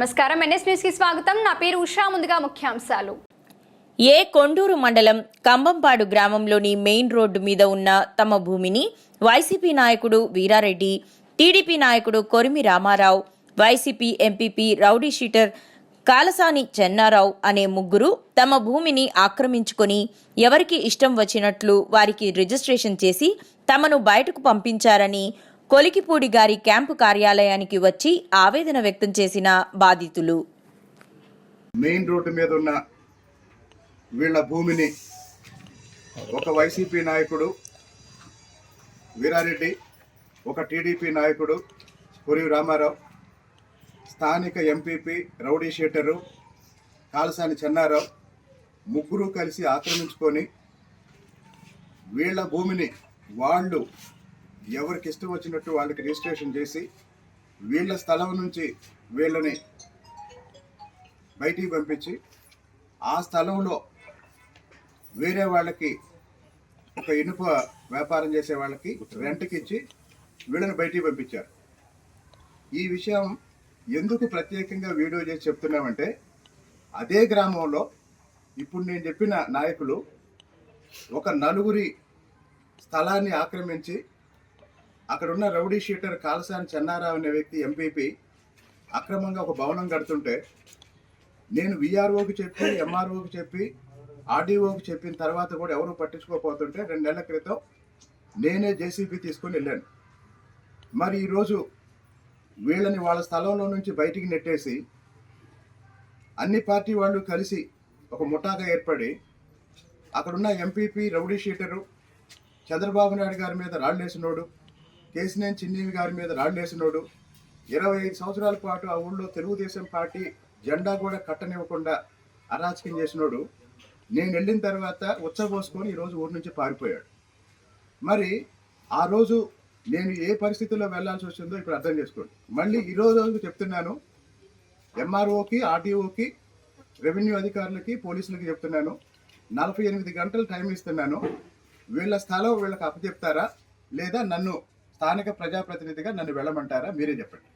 నమస్కారం. ఎన్ఎస్ న్యూస్కి స్వాగతం. నా పేరు ఉషా. ముందుగా ముఖ్యాంశాలు. ఏ కొండూరు మండలం కంబంపాడు గ్రామంలోని మెయిన్ రోడ్డు మీద ఉన్న తమ భూమిని వైసీపీ నాయకుడు వీరారెడ్డి టీడీపీ నాయకుడు Korimi Ramarao YCP MPP rowdy sheeter Kalasani Chennarao అనే ముగ్గురు తమ భూమిని ఆక్రమించుకొని ఎవరికి ఇష్టం వచ్చినట్లు వారికి రిజిస్ట్రేషన్ చేసి తమను బయటకు పంపించారని కొలికిపూడి గారి క్యాంపు కార్యాలయానికి వచ్చి ఆవేదన వ్యక్తం చేసిన బాధితులు. మెయిన్ రోడ్డు మీద ఉన్న వీళ్ళ భూమిని ఒక వైసీపీ నాయకుడు వీరారెడ్డి ఒక టీడీపీ నాయకుడు పురి రామారావు స్థానిక MPP rowdy sheeter Kalasani Chennarao ముగ్గురు కలిసి ఆక్రమించుకొని వీళ్ళ భూమిని వాళ్ళు ఎవరికి ఇష్టం వచ్చినట్టు వాళ్ళకి రిజిస్ట్రేషన్ చేసి వీళ్ళ స్థలం నుంచి వీళ్ళని బయటికి పంపించి ఆ స్థలంలో వేరే వాళ్ళకి ఒక ఇనుప వ్యాపారం చేసే వాళ్ళకి రెంట్కి ఇచ్చి వీళ్ళని బయటికి పంపించారు. ఈ విషయం ఎందుకు ప్రత్యేకంగా వీడియో చేసి చెప్తున్నామంటే అదే గ్రామంలో ఇప్పుడు నేను చెప్పిన నాయకులు ఒక నలుగురి స్థలాన్ని ఆక్రమించి అక్కడున్న రౌడీ షీటర్ కాలసాని చెన్నారావు అనే వ్యక్తి ఎంపీపీ అక్రమంగా ఒక భవనం కడుతుంటే నేను విఆర్ఓకి చెప్పి ఎంఆర్ఓకి చెప్పి ఆర్డీఓకి చెప్పిన తర్వాత కూడా ఎవరు పట్టించుకోకపోతుంటే రెండు నెలల క్రితం నేనే జేసీబీ తీసుకొని వెళ్ళాను. మరి ఈరోజు వీళ్ళని వాళ్ళ స్థలంలో నుంచి బయటికి నెట్టేసి అన్ని పార్టీ వాళ్ళు కలిసి ఒక ముఠాగా ఏర్పడి అక్కడున్న MPP rowdy sheeter Chandrababu Naidu గారి మీద రాళ్ళేసినోడు కేసినేని చిన్నేవి గారి మీద రాళ్ళేసినోడు ఇరవై ఐదు సంవత్సరాల పాటు ఆ ఊళ్ళో తెలుగుదేశం పార్టీ జెండా కూడా కట్టనివ్వకుండా అరాచకం చేసినోడు. నేను వెళ్ళిన తర్వాత ఉచ్చబోసుకొని ఈరోజు ఊరి నుంచి పారిపోయాడు. మరి ఆ రోజు నేను ఏ పరిస్థితుల్లో వెళ్ళాల్సి వచ్చిందో ఇప్పుడు అర్థం చేసుకోండి. మళ్ళీ ఈ రోజు చెప్తున్నాను. ఎంఆర్ఓకి ఆర్టీఓకి రెవెన్యూ అధికారులకి పోలీసులకి చెప్తున్నాను. నలభై ఎనిమిది గంటలు టైం ఇస్తున్నాను. వీళ్ళ స్థలం వీళ్ళకి అప్పచెప్తారా? లేదా నన్ను స్థానిక ప్రజాప్రతినిధిగా నన్ను వెళ్ళమంటారా? మీరే చెప్పండి.